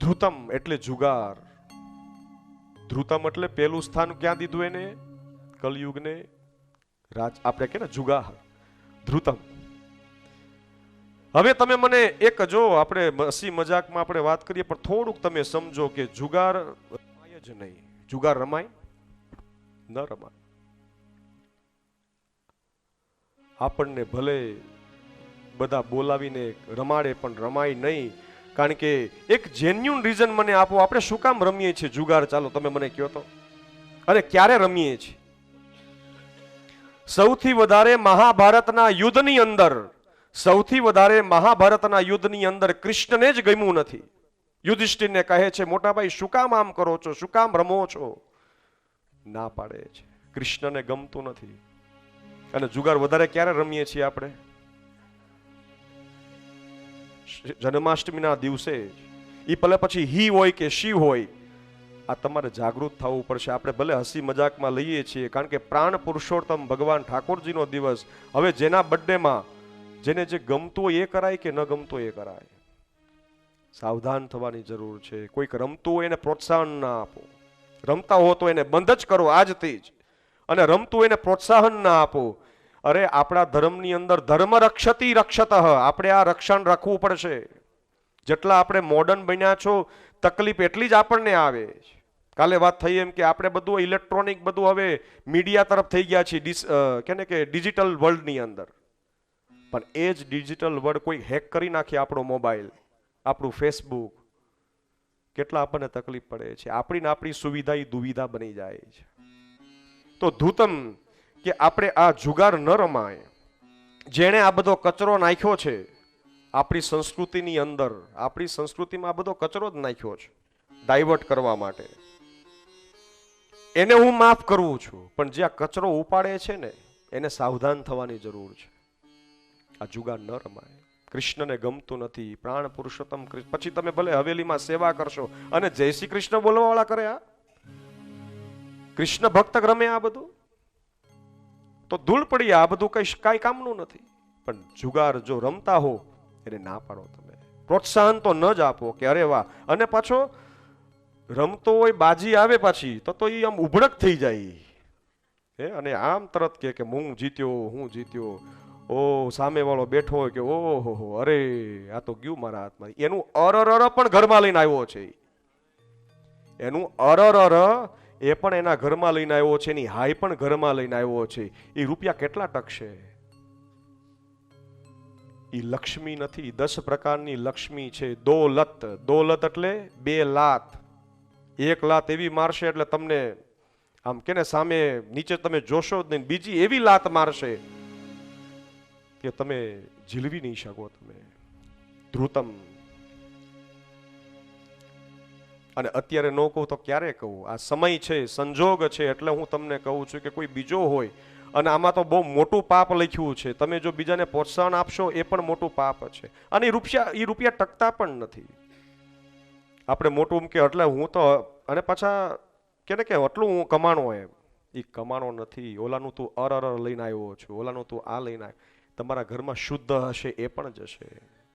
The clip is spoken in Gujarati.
ધ્રુતમ એટલે જુગાર. ધ્રુતમ એટલે પેલું સ્થાન ક્યાં દીધું એને? કલયુગને. રાજ, આપણે કે ને જુગાર ધ્રુતમ હવે તમે મને એક જો, આપણે હસી મજાકમાં આપણે વાત કરીએ, પણ થોડુંક તમે સમજો કે જુગાર રમાય જ નહીં. જુગાર રમાય? ન રમાય. આપણને ભલે બધા બોલાવીને રમાડે, પણ રમાય નહીં. કારણ કે એક જેન્યુન રીઝન મને આપો, આપણે શું કામ રમીએ છીએ? જુગાર, ચાલો, તમે મને કહો તો. અને ક્યારે રમીએ છીએ? સૌથી વધારે મહાભારતના યુદ્ધની અંદર, સૌથી વધારે મહાભારતના યુદ્ધની અંદર કૃષ્ણને જ ગમ્યું નથી. યુધિષ્ઠિરને કહે છે, મોટાભાઈ, શું કામ આમ કરો છો? શું કામ રમો છો? ના પાડે છે. કૃષ્ણને ગમતું નથી. અને જુગાર વધારે ક્યારે રમીએ છીએ આપણે? જન્માષ્ટમીના દિવસે એ ભલે પછી હી હોય કે શિવ હોય, આ તમારે જાગૃત થવું પડશે. આપણે ભલે હસી મજાકમાં લઈએ છીએ, કારણ કે પ્રાણ પુરુષોત્તમ ભગવાન ઠાકોરજીનો દિવસ, હવે જેના બર્થડેમાં જેને જે ગમતું હોય એ કરાય કે ન ગમતું એ કરાય? સાવધાન થવાની જરૂર છે. કોઈક રમતું હોય એને પ્રોત્સાહન ના આપો. રમતા હો તો એને બંધ જ કરો આજથી જ. અને રમતું એને પ્રોત્સાહન ના આપો. અરે આપણા ધર્મની અંદર ધર્મ રક્ષતી રક્ષત. આપણે આ રક્ષણ રાખવું પડશે. જેટલા આપણે મોડર્ન બન્યા છો તકલીફ એટલી જ આપણને આવે. કાલે વાત થઈ એમ કે આપણે બધું ઇલેક્ટ્રોનિક બધું હવે મીડિયા તરફ થઈ ગયા છીએ ડિસ અ, કે ડિજિટલ વર્લ્ડની અંદર. પણ એ જ ડિજિટલ વર્લ્ડ કોઈ હેક કરી નાખે આપણો મોબાઈલ આપણું ફેસબુક કેટલા આપણને તકલીફ પડે છે. આપણી ને આપણી સુવિધા એ દુવિધા બની જાય છે. તો ધૂતમ કે આપણે આ જુગાર ન રમાય. જેણે આ બધો કચરો નાખ્યો છે, આપણી સંસ્કૃતિની અંદર, આપણી સંસ્કૃતિમાં આ બધો કચરો જ નાખ્યો છે ડાયવર્ટ કરવા માટે. એને હું માફ કરવું છું, પણ જે આ કચરો ઉપાડે છે ને, એને સાવધાન થવાની જરૂર છે. આ જુગાર ન રમાય. કૃષ્ણને ગમતું નથી, પ્રાણ પુરુષોત્તમ પછી તમે ભલે હવેલીમાં સેવા કરશો, અને જય શ્રી કૃષ્ણ બોલવાવાળા કરે આ? કૃષ્ણ ભક્ત રમે આ બધું? તો ધૂળ પડી, આ બધું કઈ કાંઈ કામનું નથી. પણ જુગાર જો રમતા હો, એને ના પાડો તમે. પ્રોત્સાહન તો ન જ આપો કે અરે વાહ. અને પાછો, રમતો હોય, બાજી આવે પાછી, તો તો એ આમ ઉભડક થઈ જાય. હે, અને આમ તરત કે કે હું જીત્યો હું જીત્યો. ઓ, સામેવાળો બેઠો હોય કે ઓહો હો અરે, આ તો ગયું મારા હાથમાં. એનું અરર પણ ઘરમાં લઈને આવ્યો છે. એનું અરર એ પણ એના ઘરમાં લઈને આવ્યો છે, એની હાઈ પણ ઘરમાં લઈને આવ્યો છે. એ રૂપિયા કેટલા ટકશે? એ લક્ષ્મી નથી, દસ પ્રકારની લક્ષ્મી છે. દોલત દોલત એટલે બે લાત. એક લાત એવી મારશે એટલે તમને, આમ કે સામે નીચે તમે જોશો જ નહીં, બીજી એવી લાત મારશે કે તમે ઝીલવી નહીં શકો તમે. ધ્રુતમ અને અત્યારે ન કહું તો ક્યારે કહું? આ સમય છે, સંજોગ છે, એટલે હું તમને કહું છું કે કોઈ બીજો હોય, અને આમાં તો બહુ મોટું પાપ લખ્યું છે. તમે જો બીજાને પ્રોત્સાહન આપશો, એ પણ મોટું પાપ છે. અને એ રૂપિયા એ રૂપિયા ટકતા પણ નથી. આપણે મોટું કે, એટલે હું તો, અને પાછા કે ને કે એટલું હું કમાણો એમ. એ કમાણો નથી. ઓલાનું તું અર અર લઈને આવ્યો છું. ઓલાનું તું આ લઈને આવ્યો. તમારા ઘરમાં શુદ્ધ હશે, એ પણ જશે